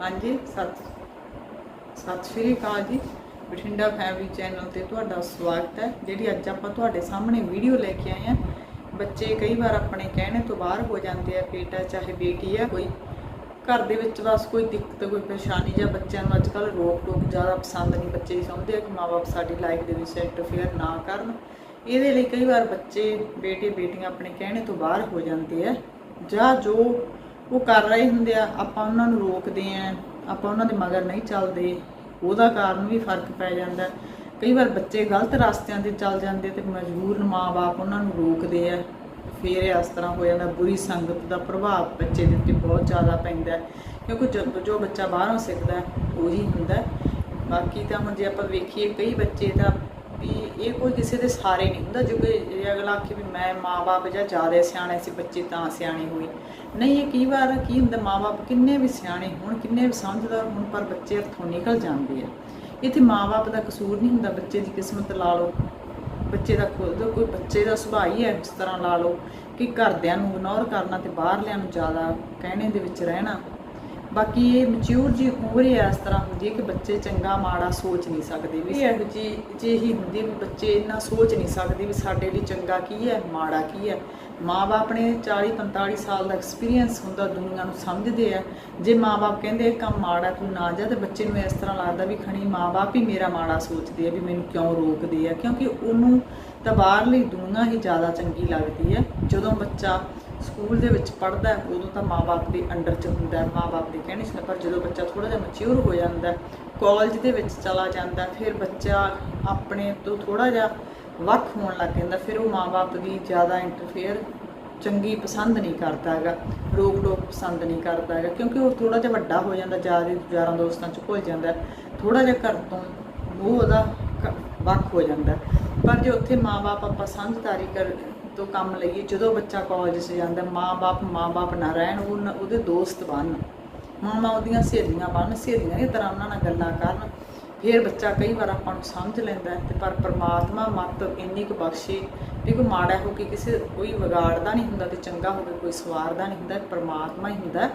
ਹਾਂਜੀ, ਸਤਿ ਸਤਿ ਸ਼੍ਰੀ ਅਕਾਲ ਜੀ। ਬਠਿੰਡਾ ਫੈਮਿਲੀ ਚੈਨਲ ਤੇ ਤੁਹਾਡਾ ਸਵਾਗਤ ਹੈ, ਜਿਹੜੀ ਅੱਜ ਆਪਾਂ ਤੁਹਾਡੇ ਸਾਹਮਣੇ ਵੀਡੀਓ ਲੈ ਕੇ ਆਏ ਹਾਂ। ਬੱਚੇ ਕਈ ਵਾਰ ਆਪਣੇ ਕਹਿਣੇ ਤੋਂ ਬਾਹਰ ਹੋ ਜਾਂਦੇ ਆ, ਬੇਟਾ ਚਾਹੇ ਬੇਟੀ ਆ, ਕੋਈ ਘਰ ਦੇ ਵਿੱਚ ਬਸ ਕੋਈ ਦਿੱਕਤ, ਕੋਈ ਪਰੇਸ਼ਾਨੀ ਜਾਂ ਬੱਚਿਆਂ ਨੂੰ ਅੱਜਕੱਲ ਰੋਕ ਟੋਕ ਜ਼ਿਆਦਾ ਪਸੰਦ ਨਹੀਂ ਬੱਚੇ ਸਮਝਦੇ ਆ ਕਿ ਮਾਪੇ ਸਾਡੀ ਲਾਈਫ ਦੇ ਵਿੱਚ ਇੰਟਰਫੇਅਰ ਨਾ ਕਰਨ। ਇਹਦੇ ਲਈ ਕਈ ਵਾਰ ਬੱਚੇ, ਬੇਟੇ, ਬੇਟੀਆਂ ਆਪਣੇ ਕਹਿਣੇ ਤੋਂ ਬਾਹਰ ਹੋ ਜਾਂਦੇ ਆ, ਜਾਂ ਜੋ ਉਹ ਕਰ ਰਹੇ ਹੁੰਦੇ ਆ, ਆਪਾਂ ਉਹਨਾਂ ਨੂੰ ਰੋਕਦੇ ਆ, ਆਪਾਂ ਉਹਨਾਂ ਦੇ ਮਗਰ ਨਹੀਂ ਚੱਲਦੇ, ਉਹਦਾ ਕਾਰਨ ਵੀ ਫ਼ਰਕ ਪੈ ਜਾਂਦਾ। ਕਈ ਵਾਰ ਬੱਚੇ ਗਲਤ ਰਸਤਿਆਂ ਤੇ ਚੱਲ ਜਾਂਦੇ ਤੇ ਮਜਬੂਰ ਮਾਪੇ ਉਹਨਾਂ ਨੂੰ ਰੋਕਦੇ ਆ। ਫਿਰ ਇਸ ਤਰ੍ਹਾਂ ਹੋ ਜਾਂਦਾ, ਬੁਰੀ ਸੰਗਤ ਦਾ ਪ੍ਰਭਾਵ ਬੱਚੇ ਦੇ ਉੱਤੇ ਬਹੁਤ ਜ਼ਿਆਦਾ ਪੈਂਦਾ ਕਿਉਂਕਿ ਜਦੋਂ ਜੋ ਬੱਚਾ ਬਾਹਰੋਂ ਸਿੱਖਦਾ, ਉਹੀ ਹੁੰਦਾ ਬਾਕੀ ਤਾਂ ਹੁਣ ਜੇ ਆਪਾਂ ਵੇਖੀਏ, ਕਈ ਬੱਚੇ ਤਾਂ ਵੀ ਇਹ ਕੋਈ ਕਿਸੇ ਦੇ ਸਾਰੇ ਨਹੀਂ ਹੁੰਦਾ, ਜੋ ਕਿ ਇਹ ਅਗਲਾ ਆਖੇ ਵੀ ਮੈਂ ਮਾਪੇ ਜਾਂ ਜ਼ਿਆਦਾ ਸਿਆਣੇ ਸੀ, ਬੱਚੇ ਤਾਂ ਸਿਆਣੇ ਹੋਏ। ਨਹੀਂ, ਇਹ ਕਈ ਵਾਰ ਕੀ ਹੁੰਦਾ ਮਾਪੇ ਕਿੰਨੇ ਵੀ ਸਿਆਣੇ ਹੋਣ, ਕਿੰਨੇ ਵੀ ਸਮਝਦਾਰ ਹੋਣ, ਪਰ ਬੱਚੇ ਹੱਥੋਂ ਨਿਕਲ ਜਾਂਦੇ ਆ। ਇੱਥੇ ਮਾਪੇ ਦਾ ਕਸੂਰ ਨਹੀਂ ਹੁੰਦਾ, ਬੱਚੇ ਦੀ ਕਿਸਮਤ ਲਾ ਲਓ। ਬੱਚੇ ਦਾ ਖੁਦ ਕੋਈ ਬੱਚੇ ਦਾ ਸੁਭਾਅ ਹੀ ਹੈ, ਇਸ ਤਰ੍ਹਾਂ ਲਾ ਲਓ ਕਿ ਘਰਦਿਆਂ ਨੂੰ ਇਗਨੋਰ ਕਰਨਾ ਤੇ ਬਾਹਰਲਿਆਂ ਨੂੰ ਜ਼ਿਆਦਾ ਕਹਿਣੇ ਦੇ ਵਿੱਚ ਰਹਿਣਾ। ਬਾਕੀ ਇਹ ਮੈਚਿਓਰ ਜੀ ਉਮਰ ਹੀ ਇਸ ਤਰ੍ਹਾਂ ਹੁੰਦੀ ਹੈ ਕਿ ਬੱਚੇ ਚੰਗਾ ਮਾੜਾ ਸੋਚ ਨਹੀਂ ਸਕਦੇ ਵੀ ਇਹੋ ਜੀ ਜੇ ਹੀ ਹੁੰਦੀ ਵੀ ਬੱਚੇ ਇੰਨਾ ਸੋਚ ਨਹੀਂ ਸਕਦੇ ਵੀ ਸਾਡੇ ਲਈ ਚੰਗਾ ਕੀ ਹੈ ਮਾੜਾ ਕੀ ਹੈ। ਮਾਪੇ ਨੇ 40 45 ਸਾਲ ਦਾ ਐਕਸਪੀਰੀਅੰਸ ਹੁੰਦਾ ਦੁਨੀਆ ਨੂੰ ਸਮਝਦੇ ਆ। ਜੇ ਮਾਪੇ ਕਹਿੰਦੇ ਇਹ ਕੰਮ ਮਾੜਾ ਤੂੰ ਨਾ ਜਾ ਤੇ ਬੱਚੇ ਨੂੰ ਇਸ ਤਰ੍ਹਾਂ ਲੱਗਦਾ ਵੀ ਖਣੀ ਮਾਪੇ ਹੀ ਮੇਰਾ ਮਾੜਾ ਸੋਚਦੇ ਆ ਵੀ ਮੈਨੂੰ ਕਿਉਂ ਰੋਕਦੇ ਆ ਕਿਉਂਕਿ ਉਹਨੂੰ ਤਾਂ ਬਾਹਰਲੀ ਦੁਨੀਆ ਹੀ ਜ਼ਿਆਦਾ ਚੰਗੀ ਲੱਗਦੀ ਹੈ। ਜਦੋਂ ਬੱਚਾ ਸਕੂਲ ਦੇ ਵਿੱਚ ਪੜ੍ਹਦਾ ਉਦੋਂ ਤਾਂ ਮਾਪੇ ਦੇ ਅੰਡਰ 'ਚ ਹੁੰਦਾ ਹੈ ਮਾਪੇ ਦੇ ਕਹਿਣੇ 'ਚ ਪਰ ਜਦੋਂ ਬੱਚਾ ਥੋੜਾ ਜਿਹਾ ਮੈਚਿਓਰ ਹੋ ਜਾਂਦਾ ਕਾਲਜ ਦੇ ਵਿੱਚ ਚਲਾ ਜਾਂਦਾ ਫਿਰ ਬੱਚਾ ਆਪਣੇ ਤੋਂ ਥੋੜਾ ਜਿਹਾ ਵੱਖ ਹੋਣ ਲੱਗ ਜਾਂਦਾ ਫਿਰ ਉਹ ਮਾਪੇ ਦੀ ਜ਼ਿਆਦਾ ਇੰਟਰਫੇਅਰ ਚੰਗੀ ਪਸੰਦ ਨਹੀਂ ਕਰਦਾ ਹੈਗਾ ਰੋਕ ਟੋਕ ਪਸੰਦ ਨਹੀਂ ਕਰਦਾ ਹੈਗਾ, ਕਿਉਂਕਿ ਉਹ ਥੋੜਾ ਜਿਹਾ ਵੱਡਾ ਹੋ ਜਾਂਦਾ ਜ਼ਿਆਦਾ ਯਾਰਾਂ ਦੋਸਤਾਂ 'ਚ ਭੁੱਲ ਜਾਂਦਾ ਥੋੜਾ ਜਿਹਾ ਘਰ ਤੋਂ ਉਹ ਉਹਦਾ ਵੱਖ ਹੋ ਜਾਂਦਾ ਪਰ ਜੇ ਉੱਥੇ ਮਾਪੇ ਆਪਾਂ ਸਮਝਦਾਰੀ ਕਰ ਤੋਂ ਕੰਮ ਲਈਏ, ਜਦੋਂ ਬੱਚਾ ਕਾਲਜ 'ਚ ਜਾਂਦਾ ਮਾਪੇ ਮਾਪੇ ਨਾ ਰਹਿਣ, ਉਹ ਉਹਦੇ ਦੋਸਤ ਬਣ। ਮਾਮਾ ਉਹਦੀਆਂ ਸਹੇਲੀਆਂ ਬਣ ਸਹੇਲੀਆਂ ਦੀ ਤਰ੍ਹਾਂ ਉਹਨਾਂ ਨਾਲ ਗੱਲਾਂ ਕਰਨ। ਫਿਰ ਬੱਚਾ ਕਈ ਵਾਰ ਆਪਾਂ ਨੂੰ ਸਮਝ ਲੈਂਦਾ ਤੇ ਪਰ ਪ੍ਰਮਾਤਮਾ ਮਤ ਇੰਨੀ ਕੁ ਬਖਸ਼ੇ ਵੀ ਕੋਈ ਮਾੜਾ ਹੋ ਕੇ ਕਿਸੇ, ਕੋਈ ਵਿਗਾੜਦਾ ਨਹੀਂ ਹੁੰਦਾ ਤੇ ਚੰਗਾ ਹੋ ਕੇ ਕੋਈ ਸਵਾਰਦਾ ਨਹੀਂ ਹੁੰਦਾ, ਪਰਮਾਤਮਾ ਹੀ ਹੁੰਦਾ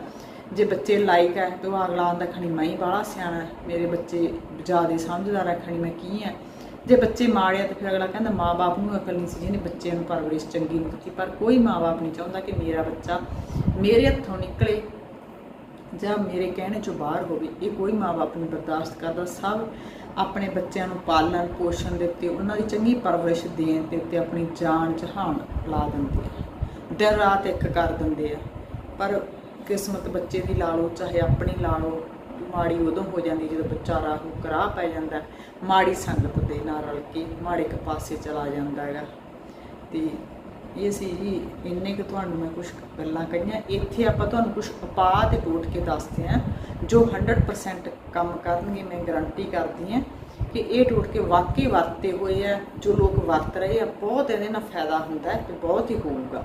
ਜੇ ਬੱਚੇ ਲਾਇਕ ਹੈ ਤੇ ਉਹ ਅਗਲਾ ਆਂਦਾ, ਖਣੀ ਮੈਂ ਹੀ ਬਾਹਲਾ ਸਿਆਣਾ, ਮੇਰੇ ਬੱਚੇ ਜ਼ਿਆਦਾ ਸਮਝਦਾਰ ਹੈ, ਖਣੀ ਮੈਂ ਕੀ ਹੈ? ਜੇ ਬੱਚੇ ਮਾੜੇ ਆ ਤਾਂ ਫਿਰ ਅਗਲਾ ਕਹਿੰਦਾ ਮਾਪੇ ਨੂੰ ਅਕਲ ਨਹੀਂ ਸੀ ਜਿਹਨੇ ਬੱਚਿਆਂ ਨੂੰ ਪਰਵਰਿਸ਼ ਚੰਗੀ ਨਹੀਂ ਕੀਤੀ ਪਰ ਕੋਈ ਮਾਪੇ ਨਹੀਂ ਚਾਹੁੰਦਾ ਕਿ ਮੇਰਾ ਬੱਚਾ ਮੇਰੇ ਹੱਥੋਂ ਨਿਕਲੇ ਜਾਂ ਮੇਰੇ ਕਹਿਣੇ ਚੋਂ ਬਾਹਰ ਹੋਵੇ। ਇਹ ਕੋਈ ਮਾਪੇ ਨਹੀਂ ਬਰਦਾਸ਼ਤ ਕਰਦਾ। ਸਭ ਆਪਣੇ ਬੱਚਿਆਂ ਨੂੰ ਪਾਲਣ, ਪੋਸ਼ਣ ਦੇ ਉੱਤੇ ਉਹਨਾਂ ਦੀ ਚੰਗੀ ਪਰਵਰਿਸ਼ ਦੇਣ ਦੇ ਉੱਤੇ ਆਪਣੀ ਜਾਨ ਜਹਾਨ ਲਾ ਦਿੰਦੇ ਆ। ਦਿਨ ਰਾਤ ਇੱਕ ਕਰ ਦਿੰਦੇ ਆ। ਪਰ ਕਿਸਮਤ ਬੱਚੇ ਦੀ ਲਾ ਲਓ, ਚਾਹੇ ਆਪਣੀ ਲਾ ਲਓ ਮਾੜੀ ਉਦੋਂ ਹੋ ਜਾਂਦੀ ਜਦੋਂ ਬੱਚਾ ਰਾਹੂ ਕਰਾਹ ਪੈ ਜਾਂਦਾ। ਮਾੜੀ ਸੰਗਤ ਦੇ ਨਾਲ ਰਲ ਕੇ ਮਾੜੇ ਇੱਕ ਪਾਸੇ ਚਲਾ ਜਾਂਦਾ ਹੈਗਾ। ਤੇ ਇਹ ਸੀ ਜੀ, ਇੰਨੇ ਕਿ ਤੁਹਾਨੂੰ ਮੈਂ ਕੁਝ ਗੱਲਾਂ ਕਹੀਆਂ। ਇੱਥੇ ਆਪਾਂ ਤੁਹਾਨੂੰ ਕੁਝ ਉਪਾਅ ਤੇ ਟੋਟ ਕੇ ਦੱਸਦੇ ਹਾਂ, ਜੋ 100% ਕੰਮ ਕਰਨਗੇ, ਮੈਂ ਗਾਰੰਟੀ ਕਰਦੀ ਹਾਂ ਕਿ ਇਹ ਟੋਟ ਕੇ ਵਾਕਈ ਵਰਤੇ ਹੋਏ ਆ। ਜੋ ਲੋਕ ਵਰਤ ਰਹੇ ਆ, ਬਹੁਤ ਇਹਦੇ ਨਾਲ ਫਾਇਦਾ ਹੁੰਦਾ ਹੈ ਤੇ ਬਹੁਤ ਹੀ ਹੋਊਗਾ।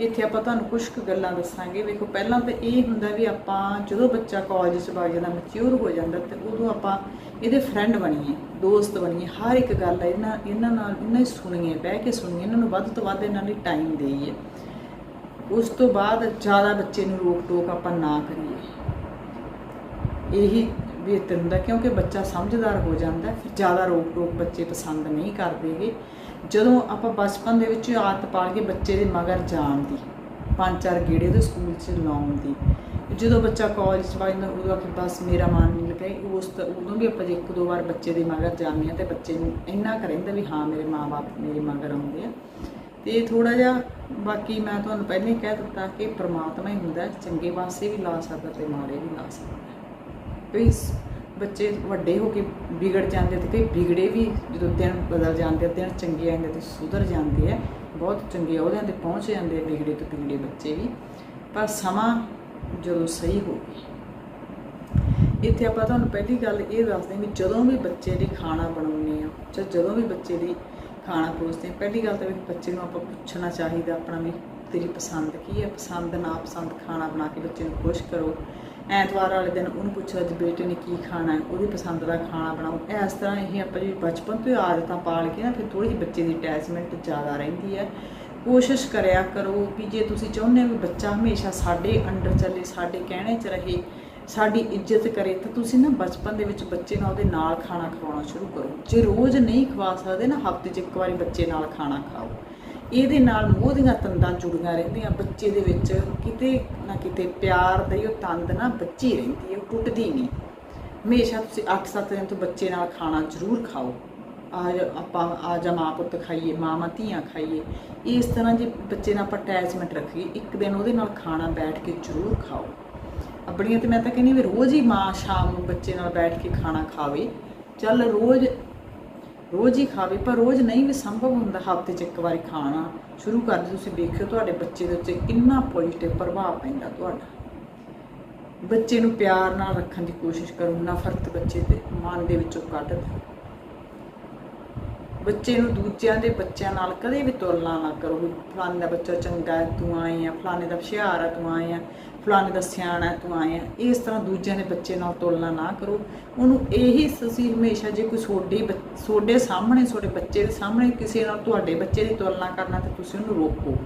ਇੱਥੇ ਆਪਾਂ ਤੁਹਾਨੂੰ ਕੁਝ ਕੁ ਗੱਲਾਂ ਦੱਸਾਂਗੇ। ਵੇਖੋ, ਪਹਿਲਾਂ ਤਾਂ ਇਹ ਹੁੰਦਾ ਵੀ ਆਪਾਂ ਜਦੋਂ ਬੱਚਾ ਕਾਲਜ 'ਚ ਵਗ ਜਾਂਦਾ ਮੈਚਿਓਰ ਹੋ ਜਾਂਦਾ, ਤੇ ਉਦੋਂ ਆਪਾਂ ਇਹਦੇ ਫਰੈਂਡ ਬਣੀਏ, ਦੋਸਤ ਬਣੀਏ, ਹਰ ਇੱਕ ਗੱਲ ਇਹਨਾਂ ਇਹਨਾਂ ਨਾਲ ਇਹਨਾਂ ਹੀ ਸੁਣੀਏ, ਬਹਿ ਕੇ ਸੁਣੀਏ, ਇਹਨਾਂ ਨੂੰ ਵੱਧ ਤੋਂ ਵੱਧ ਇਹਨਾਂ ਲਈ ਟਾਈਮ ਦੇਈਏ। ਉਸ ਤੋਂ ਬਾਅਦ ਜ਼ਿਆਦਾ ਬੱਚੇ ਨੂੰ ਰੋਕ ਟੋਕ ਆਪਾਂ ਨਾ ਕਰੀਏ। ਇਹੀ ਬਿਹਤਰ ਹੁੰਦਾ, ਕਿਉਂਕਿ ਬੱਚਾ ਸਮਝਦਾਰ ਹੋ ਜਾਂਦਾ, ਫਿਰ ਜ਼ਿਆਦਾ ਰੋਕ ਟੋਕ ਬੱਚੇ ਪਸੰਦ ਨਹੀਂ ਕਰਦੇਗੇ ਜਦੋਂ ਆਪਾਂ ਬਚਪਨ ਦੇ ਵਿੱਚ ਆਦਤ ਪਾ ਕੇ ਬੱਚੇ ਦੇ ਮਗਰ ਜਾਣ ਦੀ, ਪੰਜ ਚਾਰ ਗੇੜੇ ਦੇ ਸਕੂਲ 'ਚ ਲਾਉਣ ਦੀ, ਜਦੋਂ ਬੱਚਾ ਕਾਲਜ 'ਚ ਵਗ ਜਾਂਦਾ ਉਦੋਂ ਆਖੇ ਬਸ ਮੇਰਾ ਮਨ ਨਹੀਂ ਲੱਗਾ ਉਸ ਤੋਂ ਉਦੋਂ ਵੀ ਆਪਾਂ ਜੇ ਇੱਕ ਦੋ ਵਾਰ ਬੱਚੇ ਦੇ ਮਗਰ ਜਾਂਦੇ ਆ ਤੇ ਬੱਚੇ ਨੂੰ ਇੰਨਾ ਕੁ ਰਹਿੰਦਾ ਵੀ ਹਾਂ, ਮੇਰੇ ਮਾਪੇ ਮੇਰੇ ਮਗਰ ਆਉਂਦੇ ਆ। ਤੇ ਥੋੜਾ ਜਿਹਾ ਬਾਕੀ ਮੈਂ ਤੁਹਾਨੂੰ ਪਹਿਲਾਂ ਹੀ ਕਹਿ ਦਿੱਤਾ ਕਿ ਪ੍ਰਮਾਤਮਾ ਹੀ ਹੁੰਦਾ, ਚੰਗੇ ਪਾਸੇ ਵੀ ਲਾ ਸਕਦਾ ਤੇ ਮਾੜੇ ਵੀ ਲਾ ਸਕਦਾ। ਕਈ ਬੱਚੇ ਵੱਡੇ ਹੋ ਕੇ ਵਿਗੜ ਜਾਂਦੇ ਤੇ ਕਈ ਵਿਗੜੇ ਵੀ ਜਦੋਂ ਦਿਨ ਬਦਲ ਜਾਂਦੇ ਆ, ਦਿਨ ਚੰਗੇ ਆਉਂਦੇ ਤੇ ਸੁਧਰ ਜਾਂਦੇ ਆ ਬਹੁਤ ਚੰਗੇ ਅਹੁਦਿਆਂ ਤੇ ਪਹੁੰਚ ਜਾਂਦੇ ਆ ਵਿਗੜੇ ਤੋਂ ਵਿਗੜੇ ਬੱਚੇ ਵੀ। ਪਰ ਸਮਾਂ ਜਦੋਂ ਸਹੀ ਹੋਵੇ ਇੱਥੇ ਆਪਾਂ ਤੁਹਾਨੂੰ ਪਹਿਲੀ ਗੱਲ ਇਹ ਦੱਸਦੇ ਹਾਂ ਵੀ ਜਦੋਂ ਵੀ ਬੱਚੇ ਲਈ ਖਾਣਾ ਬਣਾਉਂਦੇ ਆ ਜਾਂ ਜਦੋਂ ਵੀ ਬੱਚੇ ਲਈ ਖਾਣਾ ਪੋਸਦੇ ਆ ਪਹਿਲੀ ਗੱਲ ਤਾਂ ਵੀ ਬੱਚੇ ਨੂੰ ਆਪਾਂ ਪੁੱਛਣਾ ਚਾਹੀਦਾ ਆਪਣਾ ਵੀ ਤੇਰੀ ਪਸੰਦ ਕੀ ਹੈ ਪਸੰਦ ਨਾ ਪਸੰਦ ਖਾਣਾ ਬਣਾ ਕੇ ਬੱਚੇ ਨੂੰ ਖੁਸ਼ ਕਰੋ। ਐਤਵਾਰ ਵਾਲੇ ਦਿਨ ਉਹਨੂੰ ਪੁੱਛੋ ਅੱਜ ਬੇਟੇ ਨੇ ਕੀ ਖਾਣਾ ਹੈ, ਉਹਦੀ ਪਸੰਦ ਦਾ ਖਾਣਾ ਬਣਾਓ। ਇਸ ਤਰ੍ਹਾਂ ਇਹ ਆਪਾਂ ਜਿਹੜੀ ਬਚਪਨ ਤੋਂ ਹੀ ਆਦਤਾਂ ਪਾਲ ਕੇ ਨਾ, ਫਿਰ ਥੋੜੀ ਜਿਹੀ ਬੱਚੇ ਦੀ ਅਟੈਚਮੈਂਟ ਜ਼ਿਆਦਾ ਰਹਿੰਦੀ ਹੈ। ਕੋਸ਼ਿਸ਼ ਕਰਿਆ ਕਰੋ ਵੀ ਜੇ ਤੁਸੀਂ ਚਾਹੁੰਦੇ ਹੋ ਵੀ ਬੱਚਾ ਹਮੇਸ਼ਾ ਸਾਡੇ ਅੰਡਰ ਚੱਲੇ, ਸਾਡੇ ਕਹਿਣੇ 'ਚ ਰਹੇ, ਸਾਡੀ ਇੱਜ਼ਤ ਕਰੇ, ਤਾਂ ਤੁਸੀਂ ਨਾ ਬਚਪਨ ਦੇ ਵਿੱਚ ਬੱਚੇ ਨਾਲ ਉਹਦੇ ਨਾਲ ਖਾਣਾ ਖਵਾਉਣਾ ਸ਼ੁਰੂ ਕਰੋ। ਜੇ ਰੋਜ਼ ਨਹੀਂ ਖਵਾ ਸਕਦੇ ਨਾ, ਹਫ਼ਤੇ 'ਚ ਇੱਕ ਵਾਰੀ ਬੱਚੇ ਨਾਲ ਖਾਣਾ ਖਾਓ। ਇਹਦੇ ਨਾਲ ਮੋਹ ਦੀਆਂ ਤੰਦਾਂ ਜੁੜੀਆਂ ਰਹਿੰਦੀਆਂ। ਬੱਚੇ ਦੇ ਵਿੱਚ ਕਿਤੇ ਨਾ ਕਿਤੇ ਪਿਆਰ ਦੀ ਉਹ ਤੰਦ ਨਾ ਬੱਚੀ ਰਹਿੰਦੀ ਹੈ, ਉਹ ਟੁੱਟਦੀ ਨਹੀਂ। ਹਮੇਸ਼ਾ ਤੁਸੀਂ 8-7 ਦਿਨ ਤੋਂ ਬੱਚੇ ਨਾਲ ਖਾਣਾ ਜ਼ਰੂਰ ਖਾਓ। ਆ ਆਪਾਂ ਆ ਜਾ ਮਾਂ ਪੁੱਤ ਖਾਈਏ, ਮਾਵਾਂ ਧੀਆਂ ਖਾਈਏ। ਇਸ ਤਰ੍ਹਾਂ ਜੇ ਬੱਚੇ ਨਾਲ ਆਪਾਂ ਅਟੈਚਮੈਂਟ ਰੱਖੀਏ, ਇੱਕ ਦਿਨ ਉਹਦੇ ਨਾਲ ਖਾਣਾ ਬੈਠ ਕੇ ਜ਼ਰੂਰ ਖਾਓ। ਆਪਣੀਆਂ ਤੇ ਮੈਂ ਤਾਂ ਕਹਿੰਦੀ ਵੀ ਰੋਜ਼ ਹੀ ਮਾਂ ਸ਼ਾਮ ਨੂੰ ਬੱਚੇ ਨਾਲ ਬੈਠ ਕੇ ਖਾਣਾ ਖਾਵੇ। ਚੱਲ ਰੋਜ਼ ਰੋਜ਼ ਹੀ ਖਾਵੇ, ਪਰ ਰੋਜ਼ ਨਹੀਂ ਵੀ ਸੰਭਵ ਹੁੰਦਾ ਹਫ਼ਤੇ 'ਚ ਇੱਕ ਵਾਰੀ ਖਾਣਾ। ਸ਼ੁਰੂ ਕਰ ਦਿਓ ਤੁਸੀਂ ਦੇਖਿਓ ਤੁਹਾਡੇ ਬੱਚੇ ਦੇ ਉੱਤੇ ਕਿੰਨਾ ਪੋਜ਼ਿਟਿਵ ਪ੍ਰਭਾਵ ਪੈਂਦਾ ਤੁਹਾਡਾ। ਬੱਚੇ ਨੂੰ ਪਿਆਰ ਨਾਲ ਰੱਖਣ ਦੀ ਕੋਸ਼ਿਸ਼ ਕਰੋ, ਨਫ਼ਰਤ ਬੱਚੇ ਦੇ ਮਨ ਦੇ ਵਿੱਚੋਂ ਕੱਢ ਦਿਓ। ਬੱਚੇ ਨੂੰ ਦੂਜਿਆਂ ਦੇ ਬੱਚਿਆਂ ਨਾਲ ਕਦੇ ਵੀ ਤੁਲਨਾ ਨਾ ਕਰੋ ਵੀ ਫਲਾਣੇ ਦਾ ਬੱਚਾ ਚੰਗਾ ਹੈ, ਤੂੰ ਆਏ ਆ, ਫਲਾਣੇ ਦਾ ਹੁਸ਼ਿਆਰ ਹੈ ਤੂੰ ਆਏ ਆ, ਫਲਾਣੇ ਦਾ ਸਿਆਣਾ ਤੂੰ ਆਏ ਆ। ਇਸ ਤਰ੍ਹਾਂ ਦੂਜਿਆਂ ਦੇ ਬੱਚੇ ਨਾਲ ਤੁਲਨਾ ਨਾ ਕਰੋ। ਉਹਨੂੰ ਇਹੀ ਤੁਸੀਂ ਹਮੇਸ਼ਾ ਜੇ ਕੋਈ ਤੁਹਾਡੇ ਬੱਚ- ਤੁਹਾਡੇ ਸਾਹਮਣੇ, ਤੁਹਾਡੇ ਬੱਚੇ ਦੇ ਸਾਹਮਣੇ ਕਿਸੇ ਨਾਲ ਤੁਹਾਡੇ ਬੱਚੇ ਦੀ ਤੁਲਨਾ ਕਰਨਾ ਤਾਂ ਤੁਸੀਂ ਉਹਨੂੰ ਰੋਕੋ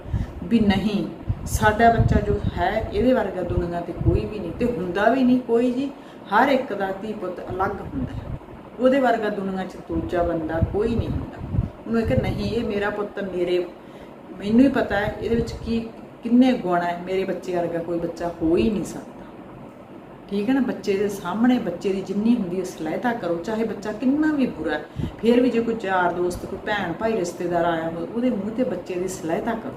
ਵੀ ਨਹੀਂ, ਸਾਡਾ ਬੱਚਾ ਜੋ ਹੈ ਇਹਦੇ ਵਰਗਾ ਦੁਨੀਆ ਤੇ ਕੋਈ ਵੀ ਨਹੀਂ ਤੇ ਹੁੰਦਾ ਵੀ ਨਹੀਂ, ਕੋਈ ਜੀ, ਹਰ ਇੱਕ ਦਾ ਧੀ ਪੁੱਤ ਅਲੱਗ ਹੁੰਦਾ ਹੈ। ਉਹਦੇ ਵਰਗਾ ਦੁਨੀਆ 'ਚ ਦੂਜਾ ਬੰਦਾ ਕੋਈ ਨਹੀਂ ਹੁੰਦਾ। ਉਹਨੂੰ ਇਹ ਕਿ ਨਹੀਂ, ਇਹ ਮੇਰਾ ਪੁੱਤ ਮੇਰੇ, ਮੈਨੂੰ ਹੀ ਪਤਾ ਹੈ ਇਹਦੇ ਵਿੱਚ ਕੀ, ਕਿੰਨੇ ਗੁਣ ਹੈ, ਮੇਰੇ ਬੱਚੇ ਵਰਗਾ ਕੋਈ ਬੱਚਾ ਹੋ ਹੀ ਨਹੀਂ ਸਕਦਾ। ਠੀਕ ਹੈ ਨਾ? ਬੱਚੇ ਦੇ ਸਾਹਮਣੇ ਬੱਚੇ ਦੀ ਜਿੰਨੀ ਹੁੰਦੀ ਹੈ ਸਲਾਹਤਾ ਕਰੋ, ਚਾਹੇ ਬੱਚਾ ਕਿੰਨਾ ਵੀ ਬੁਰਾ ਹੈ, ਫਿਰ ਵੀ ਜੇ ਕੋਈ ਯਾਰ ਦੋਸਤ, ਕੋਈ ਭੈਣ ਭਾਈ ਰਿਸ਼ਤੇਦਾਰ ਆਇਆ ਹੋਵੇ, ਉਹਦੇ ਮੂੰਹ ਤੇ ਬੱਚੇ ਦੀ ਸਲਾਹਤਾ ਕਰੋ।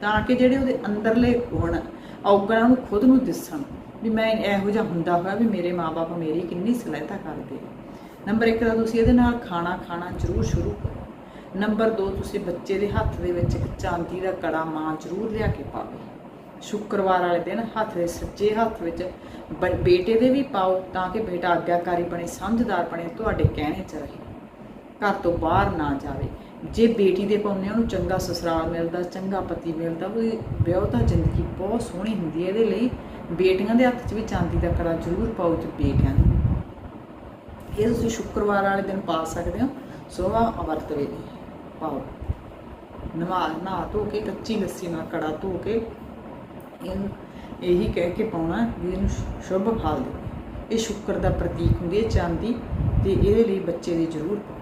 ਤਾਂ ਕਿ ਜਿਹੜੇ ਉਹਦੇ ਅੰਦਰਲੇ ਗੁਣ ਔਗਣਾਂ ਨੂੰ ਖੁਦ ਨੂੰ ਦਿਸਣ, ਵੀ ਮੈਂ ਇਹੋ ਜਿਹਾ ਹੁੰਦਾ ਹੋਇਆ ਵੀ ਮੇਰੇ ਮਾਪੇ ਮੇਰੀ ਕਿੰਨੀ ਸਲਾਹਤਾ ਕਰਦੇ ਆ। ਨੰਬਰ 1 ਦਾ ਤੁਸੀਂ ਇਹਦੇ ਨਾਲ ਖਾਣਾ ਖਾਣਾ ਜ਼ਰੂਰ ਸ਼ੁਰੂ ਕਰੋ। ਨੰਬਰ 2 ਤੁਸੀਂ ਬੱਚੇ ਦੇ ਹੱਥ ਦੇ ਵਿੱਚ ਚਾਂਦੀ ਦਾ ਕੜਾ ਮਾਂ ਜ਼ਰੂਰ ਲਿਆ ਕੇ ਪਾਵੇ। ਸ਼ੁੱਕਰਵਾਰ ਵਾਲੇ ਦਿਨ ਹੱਥ ਦੇ ਸੱਜੇ ਹੱਥ ਵਿੱਚ ਬ- ਬੇਟੇ ਦੇ ਵੀ ਪਾਓ ਤਾਂ ਕਿ ਬੇਟਾ ਆਗਿਆਕਾਰੀ ਬਣੇ, ਸਮਝਦਾਰ ਬਣੇ, ਤੁਹਾਡੇ ਕਹਿਣੇ 'ਚ ਰਹੇ। ਘਰ ਤੋਂ ਬਾਹਰ ਨਾ ਜਾਵੇ। ਜੇ ਬੇਟੀ ਦੇ ਪਾਉਂਦੇ ਉਹਨੂੰ ਚੰਗਾ ਸਸਰਾਲ ਮਿਲਦਾ, ਚੰਗਾ ਪਤੀ ਮਿਲਦਾ ਉਹ ਵਿਆਹਤਾ ਜ਼ਿੰਦਗੀ ਬਹੁਤ ਸੋਹਣੀ ਹੁੰਦੀ ਹੈ। ਇਹਦੇ ਲਈ ਬੇਟੀਆਂ ਦੇ ਹੱਥ 'ਚ ਵੀ ਚਾਂਦੀ ਦਾ ਕੜਾ ਜ਼ਰੂਰ ਪਾਓ ਤੇ ਬੇਟਿਆਂ ਦੇ ਇਹ ਤੁਸੀਂ ਸ਼ੁੱਕਰਵਾਰ ਵਾਲੇ ਦਿਨ ਪਾ ਸਕਦੇ ਹੋ ਸੋਹਾ ਅਵਰਤ ਵੇਲੇ ਪਾਓ। ਨਵਾ ਨਹਾ ਧੋ ਕੇ ਕੱਚੀ ਲੱਸੀ ਨਾਲ ਕੜਾ ਧੋ ਕੇ ਇਹਨੂੰ ਇਹੀ ਕਹਿ ਕੇ ਪਾਉਣਾ ਵੀ ਇਹਨੂੰ ਸ਼ੁਭ ਫਲ ਦੇ ਇਹ ਸ਼ੁੱਕਰ ਦਾ ਪ੍ਰਤੀਕ ਹੁੰਦੀ ਹੈ ਚਾਂਦੀ ਤੇ ਇਹਦੇ ਲਈ ਬੱਚੇ ਦੀ ਜ਼ਰੂਰ ਪਾਓ।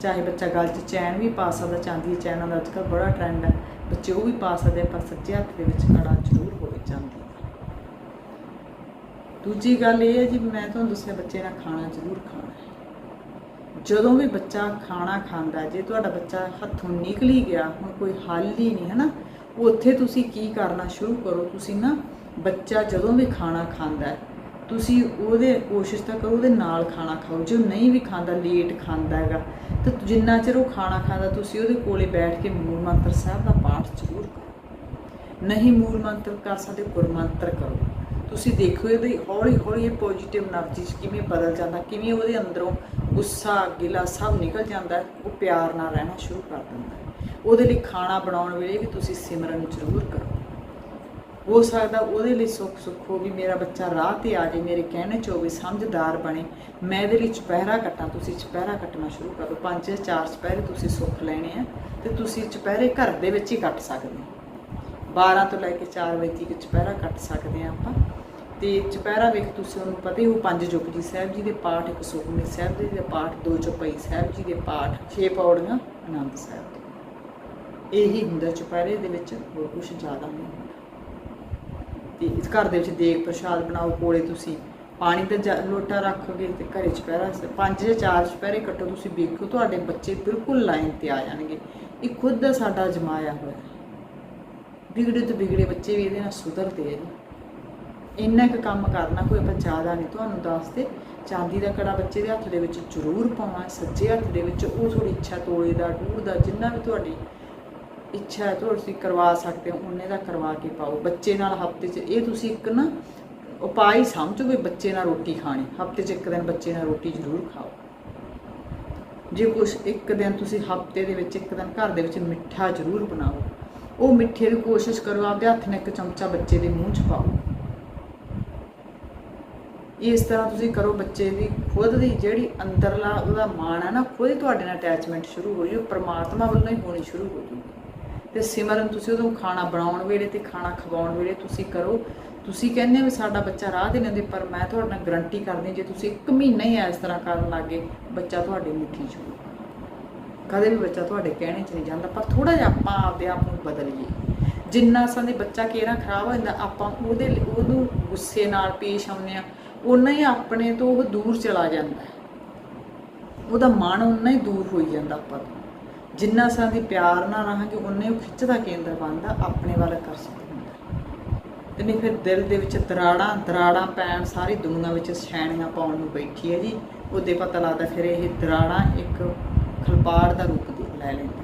ਚਾਹੇ ਬੱਚਾ ਗਲ 'ਚ ਚੈਨ ਵੀ ਪਾ ਸਕਦਾ ਚਾਂਦੀ ਚੈਨਾਂ ਦਾ ਅੱਜਕੱਲ੍ਹ ਬੜਾ ਟ੍ਰੈਂਡ ਹੈ। ਬੱਚੇ ਉਹ ਵੀ ਪਾ ਸਕਦੇ ਆ, ਪਰ ਸੱਚੇ ਹੱਥ ਦੇ ਵਿੱਚ ਕੜਾ ਜ਼ਰੂਰ ਹੋਵੇ ਚਾਂਦੀ। ਦੂਜੀ ਗੱਲ ਇਹ ਹੈ ਜੀ, ਮੈਂ ਤੁਹਾਨੂੰ ਦੱਸਿਆ ਬੱਚੇ ਨਾਲ ਖਾਣਾ ਜ਼ਰੂਰ ਖਾਣਾ ਜਦੋਂ ਵੀ ਬੱਚਾ ਖਾਣਾ ਖਾਂਦਾ ਜੇ ਤੁਹਾਡਾ ਬੱਚਾ ਹੱਥੋਂ ਨਿਕਲ ਹੀ ਗਿਆ, ਹੁਣ ਕੋਈ ਹੱਲ ਹੀ ਨਹੀਂ ਹੈ ਨਾ ਉੱਥੇ ਤੁਸੀਂ ਕੀ ਕਰਨਾ ਸ਼ੁਰੂ ਕਰੋ? ਤੁਸੀਂ ਨਾ ਬੱਚਾ ਜਦੋਂ ਵੀ ਖਾਣਾ ਖਾਂਦਾ ਹੈ, ਤੁਸੀਂ ਉਹਦੇ ਕੋਸ਼ਿਸ਼ ਤਾਂ ਕਰੋ ਉਹਦੇ ਨਾਲ ਖਾਣਾ ਖਾਓ। ਜੇ ਉਹ ਨਹੀਂ ਵੀ ਖਾਂਦਾ, ਲੇਟ ਖਾਂਦਾ ਹੈਗਾ, ਤਾਂ ਜਿੰਨਾ ਚਿਰ ਉਹ ਖਾਣਾ ਖਾਂਦਾ, ਤੁਸੀਂ ਉਹਦੇ ਕੋਲੇ ਬੈਠ ਕੇ ਮੂਲ ਮੰਤਰ ਸਾਹਿਬ ਦਾ ਪਾਠ ਜ਼ਰੂਰ ਕਰੋ। ਨਹੀਂ ਮੂਲ ਮੰਤਰ ਕਰ ਸਕਦੇ, ਗੁਰਮੰਤਰ ਕਰੋ। ਤੁਸੀਂ ਦੇਖੋ ਇਹਦੀ ਹੌਲੀ ਹੌਲੀ ਇਹ ਪੋਜ਼ਿਟਿਵ એનર્ਜੀ ਕਿਵੇਂ ਬਦਲ ਜਾਂਦਾ, ਕਿਵੇਂ ਉਹਦੇ ਅੰਦਰੋਂ ਗੁੱਸਾ, ਗਿਲਾ ਸਭ ਨਿਕਲ ਜਾਂਦਾ, ਉਹ ਪਿਆਰ ਨਾਲ ਰਹਿਣਾ ਸ਼ੁਰੂ ਕਰ ਦਿੰਦਾ ਉਹਦੇ ਲਈ ਖਾਣਾ ਬਣਾਉਣ ਵੇਲੇ ਵੀ ਤੁਸੀਂ ਸਿਮਰਨ ਜ਼ਰੂਰ ਕਰੋ। ਹੋ ਸਕਦਾ ਉਹਦੇ ਲਈ ਸੁੱਖ ਸੁੱਖ ਹੋ ਵੀ ਮੇਰਾ ਬੱਚਾ ਰਾਹ ਤੇ ਆ ਜੇ ਮੇਰੇ ਕਹਿਣੇ ਚ ਹੋਵੇ, ਸਮਝਦਾਰ ਬਣੇ। ਮੈਂ ਇਹਦੇ ਲਈ ਚਪਹਿਰਾ ਕੱਟਾਂ, ਤੁਸੀਂ ਚਪਹਿਰਾ ਕੱਟਣਾ ਸ਼ੁਰੂ ਕਰੋ ਪੰਜ ਜਾਂ ਚਾਰ ਚਪਹਿਰੇ ਤੁਸੀਂ ਸੁੱਖ ਲੈਣੇ ਆ ਤੇ ਤੁਸੀਂ ਚਪਹਿਰੇ ਘਰ ਦੇ ਵਿੱਚ ਹੀ ਕੱਟ ਸਕਦੇ ਹੋ। 12 ਤੋਂ ਲੈ ਕੇ 4 ਵਜੇ ਤੱਕ ਚਪਹਿਰਾ ਕੱਟ ਸਕਦੇ ਆ ਆਪਾਂ। ਤੇ ਚੁਪਹਿਰਾ ਵੇਖ ਤੁਸੀਂ ਉਹਨੂੰ ਪਤਾ ਹੀ ਉਹ ਪੰਜ ਜਪਜੀ ਸਾਹਿਬ ਜੀ ਦੇ ਪਾਠ, ਇੱਕ ਸੁਖਮਨੀ ਸਾਹਿਬ ਜੀ ਦੇ ਪਾਠ, ਦੋ ਚੌਪਈ ਸਾਹਿਬ ਜੀ ਦੇ ਪਾਠ, ਛੇ ਪੌੜੀਆਂ, ਆਨੰਦ ਸਾਹਿਬ ਦੇ। ਇਹੀ ਹੁੰਦਾ ਚੁਪਹਿਰੇ ਦੇ ਵਿੱਚ, ਹੋਰ ਕੁਝ ਜ਼ਿਆਦਾ ਨਹੀਂ ਹੁੰਦਾ। ਤੇ ਇਸ ਘਰ ਦੇ ਵਿੱਚ ਦੇਗ ਪ੍ਰਸ਼ਾਦ ਬਣਾਓ, ਕੋਲੇ ਤੁਸੀਂ ਪਾਣੀ ਦਾ ਜ- ਲੋਟਾ ਰੱਖੋਗੇ ਤੇ ਘਰੇ ਚੁਪਹਿਰਾ ਪੰਜ ਜਾਂ ਚਾਰ ਚੁਪਹਿਰੇ ਕੱਟੋ, ਤੁਸੀਂ ਵੇਖੋ ਤੁਹਾਡੇ ਬੱਚੇ ਬਿਲਕੁਲ ਲਾਈਨ ਤੇ ਆ ਜਾਣਗੇ। ਇਹ ਖੁਦ ਦਾ ਸਾਡਾ ਅਜਮਾਇਆ ਹੋਇਆ। ਵਿਗੜੇ ਤੋਂ ਵਿਗੜੇ ਬੱਚੇ ਵੀ ਇਹਦੇ ਨਾਲ ਸੁਧਰਦੇ ਆ ਜੀ। ਇੰਨਾ ਕੁ ਕੰਮ ਕਰਨਾ ਕੋਈ ਆਪਾਂ ਜ਼ਿਆਦਾ ਨਹੀਂ। ਤੁਹਾਨੂੰ ਦੱਸਦੇ ਚਾਂਦੀ ਦਾ ਕੜਾ ਬੱਚੇ ਦੇ ਹੱਥ ਦੇ ਵਿੱਚ ਜ਼ਰੂਰ ਪਾਉਣਾ, ਸੱਜੇ ਹੱਥ ਦੇ ਵਿੱਚ ਉਹ ਤੁਹਾਡੀ ਇੱਛਾ ਤੋਲੇ ਦਾ ਡੂੜ ਦਾ, ਜਿੰਨਾ ਵੀ ਤੁਹਾਡੀ ਇੱਛਾ ਹੈ ਤੁਸੀਂ ਕਰਵਾ ਸਕਦੇ ਹੋ, ਉਹਨੇ ਦਾ ਕਰਵਾ ਕੇ ਪਾਓ। ਬੱਚੇ ਨਾਲ ਹਫ਼ਤੇ 'ਚ ਇਹ ਤੁਸੀਂ ਇੱਕ ਨਾ ਉਪਾਅ ਹੀ ਸਮਝੋ ਵੀ ਬੱਚੇ ਨਾਲ ਰੋਟੀ ਖਾਣੀ। ਹਫ਼ਤੇ 'ਚ ਇੱਕ ਦਿਨ ਬੱਚੇ ਨਾਲ ਰੋਟੀ ਜ਼ਰੂਰ ਖਾਓ। ਜੇ ਕੁਛ ਇੱਕ ਦਿਨ ਤੁਸੀਂ ਹਫ਼ਤੇ ਦੇ ਵਿੱਚ, ਇੱਕ ਦਿਨ ਘਰ ਦੇ ਵਿੱਚ ਮਿੱਠਾ ਜ਼ਰੂਰ ਬਣਾਓ। ਉਹ ਮਿੱਠੇ ਦੀ ਕੋਸ਼ਿਸ਼ ਕਰੋ, ਆਪਦੇ ਹੱਥ ਨਾਲ ਇੱਕ ਚਮਚਾ ਬੱਚੇ ਦੇ ਮੂੰਹ 'ਚ ਪਾਓ। ਇਸ ਤਰ੍ਹਾਂ ਤੁਸੀਂ ਕਰੋ ਬੱਚੇ ਦੀ ਖੁਦ ਦੀ ਜਿਹੜੀ ਅੰਦਰਲਾ ਉਹਦਾ ਮਾਣ ਹੈ ਨਾ, ਖੁਦ ਹੀ ਤੁਹਾਡੇ ਨਾਲ ਅਟੈਚਮੈਂਟ ਸ਼ੁਰੂ ਹੋ ਜੂ ਪਰਮਾਤਮਾ ਵੱਲੋਂ ਹੀ ਹੋਣੀ ਸ਼ੁਰੂ ਹੋ ਜੂਗੀ ਤੇ ਸਿਮਰਨ, ਤੁਸੀਂ ਉਦੋਂ ਖਾਣਾ ਬਣਾਉਣ ਵੇਲੇ ਤੇ ਖਾਣਾ ਖਵਾਉਣ ਵੇਲੇ ਤੁਸੀਂ ਕਰੋ। ਤੁਸੀਂ ਕਹਿੰਦੇ ਹੋ ਵੀ ਸਾਡਾ ਬੱਚਾ ਰਾਹ ਦੇ ਲੈਂਦੇ ਪਰ ਮੈਂ ਤੁਹਾਡੇ ਨਾਲ ਗਰੰਟੀ ਕਰਦੀ ਜੇ ਤੁਸੀਂ ਇੱਕ ਮਹੀਨਾ ਹੀ ਇਸ ਤਰ੍ਹਾਂ ਕਰਨ ਲੱਗੇ, ਬੱਚਾ ਤੁਹਾਡੀ ਮੁੱਠੀ 'ਚ ਕਦੇ ਵੀ ਬੱਚਾ ਤੁਹਾਡੇ ਕਹਿਣੇ 'ਚ ਨਹੀਂ ਜਾਂਦਾ, ਪਰ ਥੋੜਾ ਜਿਹਾ ਆਪਾਂ ਆਪਦੇ ਆਪ ਨੂੰ ਬਦਲੀਏ। ਜਿੰਨਾ ਸਾਡੇ ਬੱਚਾ ਕੇਰਾ ਖਰਾਬ ਹੋ ਜਾਂਦਾ, ਆਪਾਂ ਉਹਦੇ ਲਈ- ਉਹਨੂੰ ਗੁੱਸੇ ਨਾਲ ਪੇਸ਼ ਆਉਂਦੇ ਆ ਉਨਾ ਹੀ ਆਪਣੇ ਤੋਂ ਉਹ ਦੂਰ ਚਲਾ ਜਾਂਦਾ ਉਹਦਾ ਮਨ ਉਨਾ ਹੀ ਦੂਰ ਹੋਈ ਜਾਂਦਾ ਆਪਾਂ ਤੋਂ। ਜਿੰਨਾ ਸਾਂ ਪਿਆਰ ਨਾਲ ਰਹਾਂਗੇ, ਉਨਾ ਹੀ ਉਹ ਖਿੱਚ ਦਾ ਕੇਂਦਰ ਬਣਦਾ, ਆਪਣੇ ਵੱਲ ਕਰ ਸਕਦਾ ਤੇ ਨਹੀਂ ਫਿਰ ਦਿਲ ਦੇ ਵਿੱਚ ਦਰਾੜਾਂ ਦਰਾੜਾਂ ਪੈਣ, ਸਾਰੀ ਦੁਨੀਆ ਵਿੱਚ ਸੈਣੀਆਂ ਪਾਉਣ ਨੂੰ ਬੈਠੀ ਹੈ ਜੀ। ਉਹਦੇ ਪਤਾ ਲੱਗਦਾ ਫਿਰ ਇਹ ਦਰਾੜਾਂ ਇੱਕ ਖਲਪਾੜ ਦਾ ਰੂਪ ਦੇ ਲੈ ਲੈਂਦੀਆਂ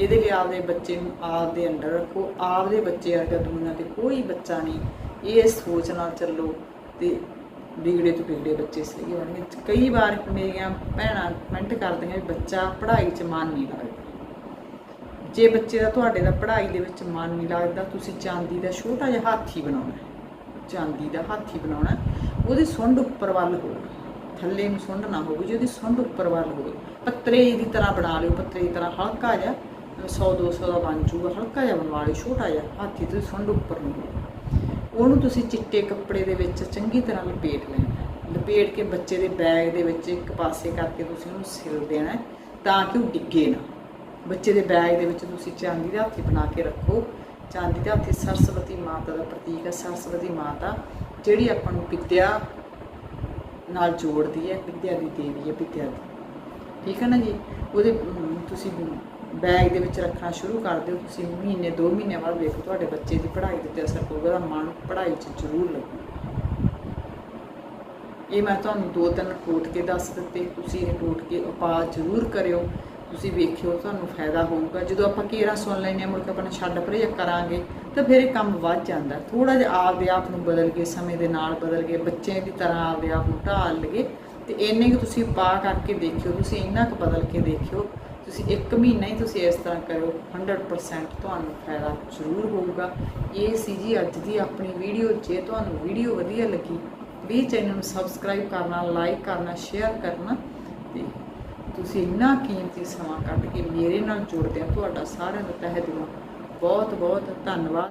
ਇਹਦੇ ਲਈ ਆਪਦੇ ਬੱਚੇ ਨੂੰ ਆਪਦੇ ਅੰਡਰ ਰੱਖੋ। ਆਪਦੇ ਬੱਚੇ ਵਰਗਾ ਦੁਨੀਆ ਤੇ ਕੋਈ ਬੱਚਾ ਨਹੀਂ। ਇਹ ਸੋਚ ਨਾਲ ਚੱਲੋ। ਤੇ ਵਿਗੜੇ ਤੋਂ ਵਿਗੜੇ ਬੱਚੇ ਸਹੀ ਹੋਣਗੇ। ਕਈ ਵਾਰ ਮੇਰੀਆਂ ਭੈਣਾਂ ਕਮੈਂਟ ਕਰਦੀਆਂ ਵੀ ਬੱਚਾ ਪੜ੍ਹਾਈ 'ਚ ਮਨ ਨਹੀਂ ਲੱਗਦਾ। ਜੇ ਬੱਚੇ ਦਾ ਤੁਹਾਡੇ ਦਾ ਪੜ੍ਹਾਈ ਦੇ ਵਿੱਚ ਮਨ ਨਹੀਂ ਲੱਗਦਾ, ਤੁਸੀਂ ਚਾਂਦੀ ਦਾ ਛੋਟਾ ਜਿਹਾ ਹਾਥੀ ਬਣਾਉਣਾ ਚਾਂਦੀ ਦਾ ਹਾਥੀ ਬਣਾਉਣਾ ਉਹਦੀ ਸੁੰਡ ਉੱਪਰ ਵੱਲ ਹੋਵੇ। ਥੱਲੇ ਨੂੰ ਸੁੰਡ ਨਾ ਹੋਵੇ, ਜੀ ਉਹਦੀ ਸੁੰਡ ਉੱਪਰ ਵੱਲ ਹੋਵੇ। ਪੱਤਰੇ ਦੀ ਤਰ੍ਹਾਂ ਬਣਾ ਲਿਓ, ਪੱਤਰੇ ਦੀ ਤਰ੍ਹਾਂ ਹਲਕਾ ਜਿਹਾ 100 200 ਦਾ ਬਣ ਜੂਗਾ ਹਲਕਾ ਜਿਹਾ ਬਣਵਾ ਲਿਓ, ਛੋਟਾ ਜਿਹਾ ਹਾਥੀ, ਤੇ ਸੁੰਡ ਉੱਪਰ ਨੂੰ ਹੋਵੇ। ਉਹਨੂੰ ਤੁਸੀਂ ਚਿੱਟੇ ਕੱਪੜੇ ਦੇ ਵਿੱਚ ਚੰਗੀ ਤਰ੍ਹਾਂ ਲਪੇਟ ਲੈਣਾ ਲਪੇਟ ਕੇ ਬੱਚੇ ਦੇ ਬੈਗ ਦੇ ਵਿੱਚ ਇੱਕ ਪਾਸੇ ਕਰਕੇ ਤੁਸੀਂ ਉਹਨੂੰ ਸਿਲ ਦੇਣਾ ਤਾਂ ਕਿ ਉਹ ਡਿੱਗੇ ਨਾ। ਬੱਚੇ ਦੇ ਬੈਗ ਦੇ ਵਿੱਚ ਤੁਸੀਂ ਚਾਂਦੀ ਦਾ ਹਾਥੀ ਬਣਾ ਕੇ ਰੱਖੋ। ਚਾਂਦੀ ਦਾ ਹਾਥੀ ਸਰਸਵਤੀ ਮਾਤਾ ਦਾ ਪ੍ਰਤੀਕ ਹੈ, ਸਰਸਵਤੀ ਮਾਤਾ ਜਿਹੜੀ ਆਪਾਂ ਨੂੰ ਵਿਦਿਆ ਨਾਲ ਜੋੜਦੀ ਹੈ, ਵਿਦਿਆ ਦੀ ਦੇਵੀ ਹੈ, ਵਿਦਿਆ ਦੀ। ਠੀਕ ਹੈ ਨਾ ਜੀ? ਉਹਦੇ ਤੁਸੀਂ ਬੈਗ ਦੇ ਵਿੱਚ ਰੱਖਣਾ ਸ਼ੁਰੂ ਕਰ ਦਿਓ। ਤੁਸੀਂ ਮਹੀਨੇ 2 ਮਹੀਨੇ ਬਾਅਦ ਵੇਖੋ ਤੁਹਾਡੇ ਬੱਚੇ ਦੀ ਪੜ੍ਹਾਈ ਦੇ ਉੱਤੇ ਅਸਰ ਪਊਗਾ ਉਹਦਾ ਮਨ ਪੜ੍ਹਾਈ 'ਚ ਜ਼ਰੂਰ ਲੱਗੂ ਇਹ ਮੈਂ ਤੁਹਾਨੂੰ ਦੋ ਤਿੰਨ ਟੋਟ ਕੇ ਦੱਸ ਦਿੱਤੇ। ਤੁਸੀਂ ਇਹ ਟੋਟ ਕੇ ਉਪਾਅ ਜ਼ਰੂਰ ਕਰਿਓ। ਤੁਸੀਂ ਵੇਖਿਓ, ਤੁਹਾਨੂੰ ਫਾਇਦਾ ਹੋਊਗਾ। ਜਦੋਂ ਆਪਾਂ ਕੇਰਾ ਸੁਣ ਲੈਂਦੇ ਹਾਂ, ਮੁੜ ਕੇ ਆਪਣਾ ਛੱਡ ਪਰੇ ਕਰਾਂਗੇ, ਤਾਂ ਫਿਰ ਇਹ ਕੰਮ ਵੱਧ ਜਾਂਦਾ। ਥੋੜਾ ਜਿਹਾ ਆਪਦੇ ਆਪ ਨੂੰ ਬਦਲ ਕੇ, ਸਮੇਂ ਦੇ ਨਾਲ ਬਦਲ ਕੇ ਬੱਚੇ ਦੀ ਤਰ੍ਹਾਂ ਆਪਦੇ ਆਪ ਨੂੰ ਢਾਲ ਲਗੇ ਤੇ ਇੰਨੇ ਕੁ ਤੁਸੀਂ ਉਪਾਅ ਕਰਕੇ ਦੇਖਿਓ, ਤੁਸੀਂ ਇੰਨਾ ਕੁ ਬਦਲ ਕੇ ਦੇਖਿਓ ਤੁਸੀਂ ਇੱਕ ਮਹੀਨਾ ਹੀ ਤੁਸੀਂ ਇਸ ਤਰ੍ਹਾਂ ਕਰੋ 100% ਤੁਹਾਨੂੰ ਫਾਇਦਾ ਜ਼ਰੂਰ ਹੋਊਗਾ। ਇਹ ਸੀ ਜੀ ਅੱਜ ਦੀ ਆਪਣੀ ਵੀਡੀਓ ਜੇ ਤੁਹਾਨੂੰ ਵੀਡੀਓ ਵਧੀਆ ਲੱਗੀ ਪਲੀਜ਼ ਚੈਨਲ ਨੂੰ ਸਬਸਕ੍ਰਾਈਬ ਕਰਨਾ ਲਾਈਕ ਕਰਨਾ ਸ਼ੇਅਰ ਕਰਨਾ ਤੇ ਤੁਸੀਂ ਇੰਨਾ ਕੀਮਤੀ ਸਮਾਂ ਕੱਢ ਕੇ ਮੇਰੇ ਨਾਲ ਜੁੜਦੇ ਆ ਤੁਹਾਡਾ ਸਾਰਿਆਂ ਦਾ ਤਹਿ ਦਿਲੋਂ ਬਹੁਤ ਬਹੁਤ ਧੰਨਵਾਦ।